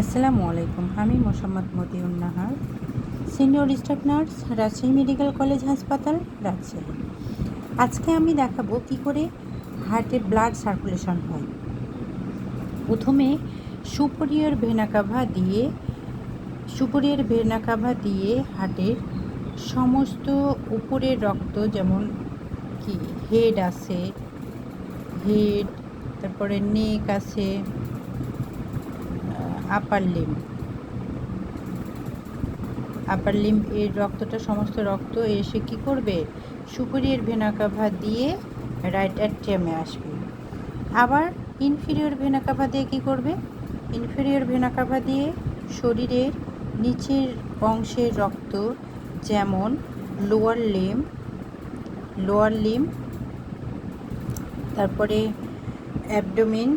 আসসালামু আলাইকুম, আমি Mosammat Matiun Nahar, senior staff nurse, Rajshahi medical college হাসপাতাল, রাজশাহী। আজকে আমি দেখাবো কি করে হার্টে ব্লাড সার্কুলেশন হয়। প্রথমে সুপরিয়র ভেনাকাভা দিয়ে, সুপরিয়র ভেনাকাভা দিয়ে হার্টের সমস্ত উপরের রক্ত, যেমন কি হেড আছে হেড তারপরে নেক আছে আপার লিম আপার লিম এর রক্তটা, সমস্ত রক্ত এসে কি করবে? সুপরিয়র ভেনাকাভা দিয়ে রাইট অ্যাট্রিয়ামে আসবে। আবার ইনফিরিয়র ভেনাকাভা দিয়ে কি করবে? ইনফিরিয়র ভেনাকাভা দিয়ে শরীরের নিচের অংশের রক্ত, যেমন লোয়ার লিম লোয়ার লিম তারপরে অ্যাবডোমিন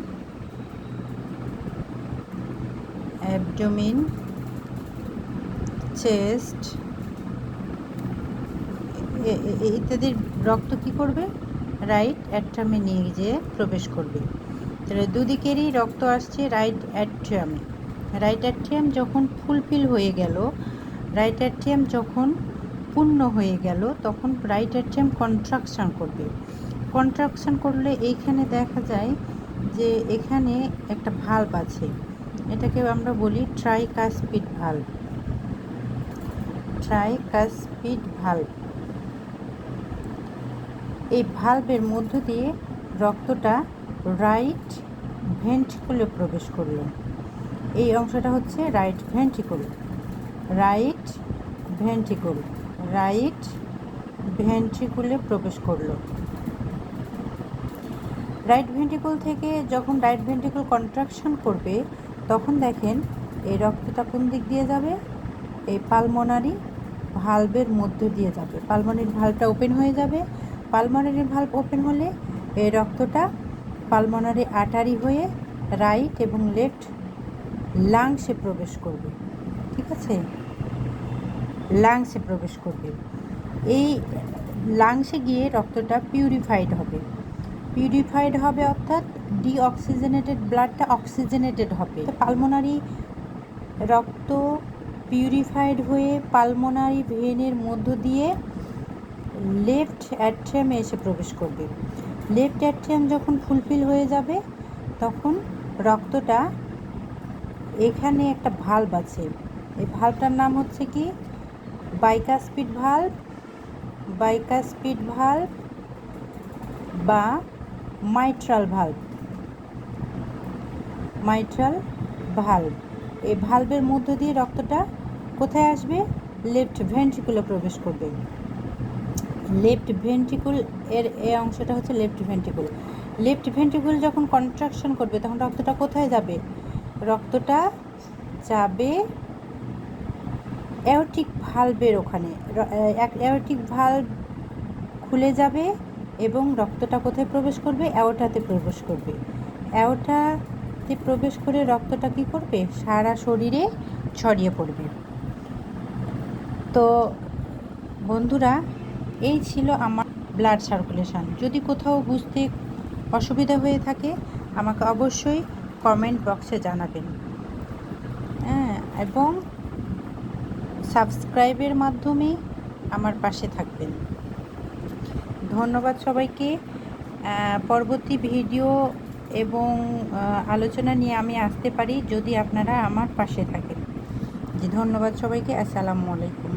অ্যাবডোমিন চেস্ট ইত্যাদি রক্ত কি করবে? রাইট অ্যাট্রামে নিয়ে যেয়ে প্রবেশ করবে। তাহলে দুদিকেরই রক্ত আসছে রাইট অ্যাট্রিয়ামে রাইট অ্যাট্রিয়াম যখন ফুলফিল হয়ে গেল রাইট অ্যাট্রিয়াম যখন পূর্ণ হয়ে গেল, তখন রাইট অ্যাট্রিয়াম কন্ট্রাকশন করবে। কন্ট্রাকশন করলে এইখানে দেখা যায় যে এখানে একটা ভাল্ব আছে। এটাকে আমরা বলি ট্রাইকাসপিড ভাল্ব ট্রাইকাসপিড ভাল্ব এই ভাল্বের মধ্য দিয়ে রক্তটা রাইট ভেন্ট্রিকুলে প্রবেশ করল। এই অংশটা হচ্ছে right ventricle right ventricle right ভেন্ট্রিকুলে প্রবেশ করল। রাইট ভেন্ট্রিকুল থেকে যখন রাইট ভেন্ট্রিকুল কন্ট্রাকশন করবে তখন দেখেন এই রক্তটা কোন দিক দিয়ে যাবে? এই পালমোনারি ভালভের মধ্য দিয়ে যাবে। পালমোনারি ভালভটা ওপেন হয়ে যাবে। পালমোনারি ভালভ ওপেন হলে এই রক্তটা পালমোনারি আটারি হয়ে রাইট এবং লেফট লাংসে প্রবেশ করবে। ঠিক আছে? লাংসে প্রবেশ করবে। এই লাংসে গিয়ে রক্তটা পিউরিফাইড হবে। পিউরিফাইড হবে, অর্থাৎ ডিঅক্সিজেনেটেড ব্লাডটা অক্সিজেনেটেড হবে। পালমোনারি রক্ত পিউরিফাইড হয়ে পালমোনারি ভেনের মধ্য দিয়ে লেফট অ্যাট্রিয়ামে এসে প্রবেশ করবে। লেফট অ্যাট্রিয়াম যখন ফুলফিল হয়ে যাবে, তখন রক্তটা এখানে একটা ভাল্ব আছে। এই ভাল্বটার নাম হচ্ছে কি? বাইকাস্পিড ভাল্ব বাইকাস্পিড ভাল্ব বা মাইট্রাল ভাল্ব মাইট্রাল ভাল্ব এই ভাল্বের মধ্য দিয়ে রক্তটা কোথায় আসবে? লেফট ভেন্ট্রিকুলে প্রবেশ করবে। লেফট ভেন্ট্রিকুল এর, এ অংশটা হচ্ছে লেফট ভেন্ট্রিকুল লেফট ভেন্ট্রিকুল যখন কন্ট্রাকশন করবে, তখন রক্তটা কোথায় যাবে? রক্তটা যাবে অ্যাওটিক ভাল্বের ওখানে। অ্যাওটিক ভাল্ব খুলে যাবে এবং রক্তটা কোথায় প্রবেশ করবে? অ্যাওটাতে প্রবেশ করবে। অ্যাওটাতে প্রবেশ করে রক্তটা কী করবে? সারা শরীরে ছড়িয়ে পড়বে। তো বন্ধুরা, এই ছিল আমার ব্লাড সার্কুলেশন যদি কোথাও বুঝতে অসুবিধা হয়ে থাকে, আমাকে অবশ্যই কমেন্ট বক্সে জানাবেন। হ্যাঁ এবং সাবস্ক্রাইবের মাধ্যমে আমার পাশে থাকবেন। ধন্যবাদ সবাইকে। পরবর্তী ভিডিও এবং আলোচনা নিয়ে আমি আসতে পারি যদি আপনারা আমার পাশে থাকেন। জি, ধন্যবাদ সবাইকে। আসসালামু আলাইকুম।